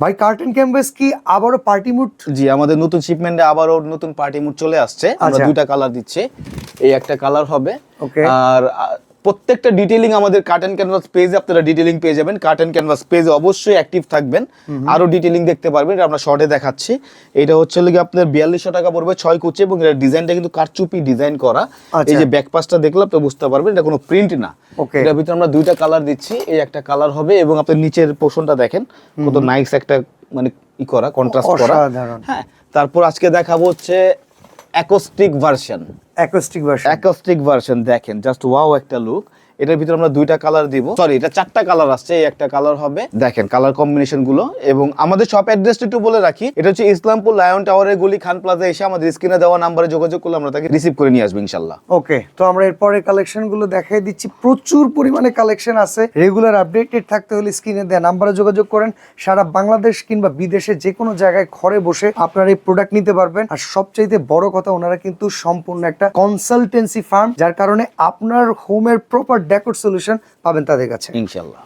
ভাই curtain canvas কি আবারও পার্টি মুড জি আমাদের নতুন শিপমেন্টে আবারও নতুন পার্টি মুড চলে আসছে। আমরা আচ্ছা। দুইটা কালার দিচ্ছি। এই একটা কালার হবে। আর প্রত্যেকটা ডিটেলিং আমাদের কার্টেন ক্যানভাস পেজে আপনারা ডিটেইলিং পেয়ে যাবেন। কার্টেন ক্যানভাস পেজে অবশ্যই অ্যাক্টিভ থাকবেন। আরও ডিটেইলিং দেখতে পারবেন এটা আমরা শর্টে দেখাচ্ছি। এটা হচ্ছে লাগে আপনার বিয়াল্লিশশো টাকা পড়বে ছয় কুচি এবং এর ডিজাইনটা কিন্তু কারচুপি ডিজাইন করা। আচ্ছা। এই যে ব্যাক পাসটা দেখলাম তো বুঝতে পারবেন এটা কোনো প্রিন্ট না। Okay. এটার ভিতরে আমরা দুইটা কালার দিচ্ছি এই একটা কালার হবে এবং আপনার নিচের পোর্শনটা দেখেন কত নাইস একটা মানে ই করা কন্ট্রাস্ট করা। হ্যাঁ তারপর আজকে দেখাবো হচ্ছে acoustic version acoustic version acoustic version দেখেন জাস্ট ওয়াও একটা লুক এটার ভিতরে আমরা দুইটা কালার দিব। সরি এটা চারটা কালার আসছে, এই একটা কালার হবে। দেখেন কালার কম্বিনেশনগুলো এবং আমাদের শপ অ্যাড্রেসটা একটু বলে রাখি, এটা হচ্ছে ইসলামপুর লায়ন টাওয়ারের গলি খান প্লাজা এসে আমাদের স্ক্রিনে দেওয়া নাম্বারে যোগাযোগ করলে আমরা তাকে রিসিভ করে নিয়ে আসব ইনশাল্লাহ ওকে, তো আমরা এরপরে কালেকশনগুলো দেখাই দিচ্ছি। প্রচুর পরিমাণে কালেকশন আছে। রেগুলার আপডেটেড থাকতে হলে স্ক্রিনে দেওয়া নাম্বারে যোগাযোগ করেন। সারা বাংলাদেশ কিংবা বিদেশে যে কোনো জায়গায় ঘরে বসে আপনারা এই প্রোডাক্ট নিতে পারবেন। আর সবচাইতে বড় কথা, ওনারা কিন্তু সম্পূর্ণ একটা কনসালটেন্সি ফার্ম যার কারণে আপনার হোমের প্রপার ডেকোর সলিউশন পাবেন তাদের কাছে। ইনশাল্লাহ